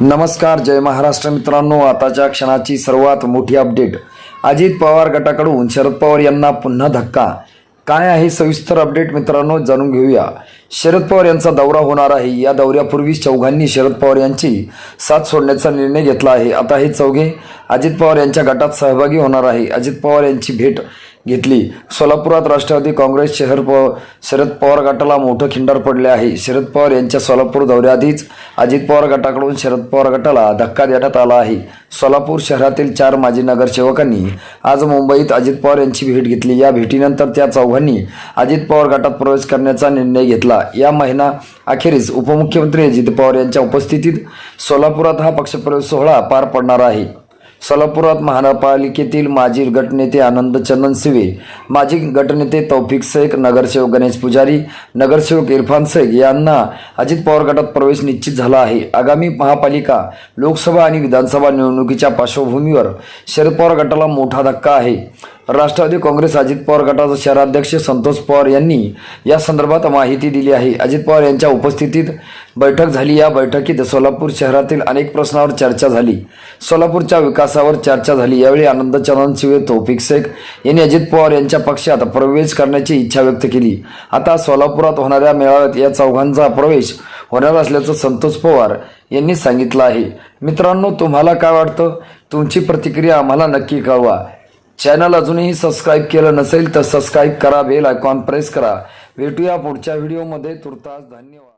नमस्कार जय महाराष्ट्र मित्रांनो. आताच्या क्षणाची सर्वात मोठी अपडेट. अजित पवार गटाकडून शरद पवार यांना पुन्हा धक्का. काय आहे सविस्तर अपडेट मित्रांनो जाणून घेऊया. शरद पवार यांचा दौरा होणार आहे. या दौऱ्यापूर्वी चौघांनी शरद पवार यांची साथ सोडण्याचा निर्णय घेतला आहे. आता हे चौघे अजित पवार यांच्या गटात सहभागी होणार आहे. अजित पवार यांची भेट घेतली. सोलापुरात राष्ट्रवादी काँग्रेस शहर प शरद पवार गटाला मोठं खिंडार पडले आहे. शरद पवार यांच्या सोलापूर दौऱ्याआधीच अजित पवार गटाकडून शरद पवार गटाला धक्का देण्यात आला आहे. सोलापूर शहरातील चार माजी नगरसेवकांनी आज मुंबईत अजित पवार यांची भेट घेतली. या भेटीनंतर त्या चौघांनी अजित पवार गटात प्रवेश करण्याचा निर्णय घेतला. या महिना अखेरीस उपमुख्यमंत्री अजित पवार यांच्या उपस्थितीत सोलापुरात हा पक्षप्रवेश सोहळा पार पडणार आहे. सोलापुरात महानगरपालिकेतील माजी गटनेते आनंद चंदन सिवे माजी गटनेते तौफिक शेख नगरसेवक गणेश पुजारी नगरसेवक इरफान शेख यांना अजित पवार गटात प्रवेश निश्चित झाला आहे. आगामी महापालिका लोकसभा आणि विधानसभा निवडणुकीच्या पार्श्वभूमीवर शरद पवार गटाला मोठा धक्का आहे. राष्ट्रवादी काँग्रेस अजित पवार गटाचे शहराध्यक्ष संतोष पवार यांनी या संदर्भात माहिती दिली आहे. अजित पवार यांच्या उपस्थितीत बैठक झाली. या बैठकीत सोलापूर शहरातील अनेक प्रश्नावर चर्चा झाली. सोलापूरच्या विकासावर चर्चा झाली. यावेळी आनंद चंदन शिवे तौफिक शेख यांनी अजित पवार यांच्या पक्षात प्रवेश करण्याची इच्छा व्यक्त केली. आता सोलापुरात होणाऱ्या मेळाव्यात या चौघांचा प्रवेश होणार असल्याचं संतोष पवार यांनी सांगितलं आहे. मित्रांनो तुम्हाला काय वाटतं? तुमची प्रतिक्रिया आम्हाला नक्की कळवा. चॅनल अजूनही सबस्क्राईब केलं नसेल तर सबस्क्राईब करा बेल आयकॉन प्रेस करा. भेटूया पुढच्या व्हिडिओमध्ये तुर्तास धन्यवाद.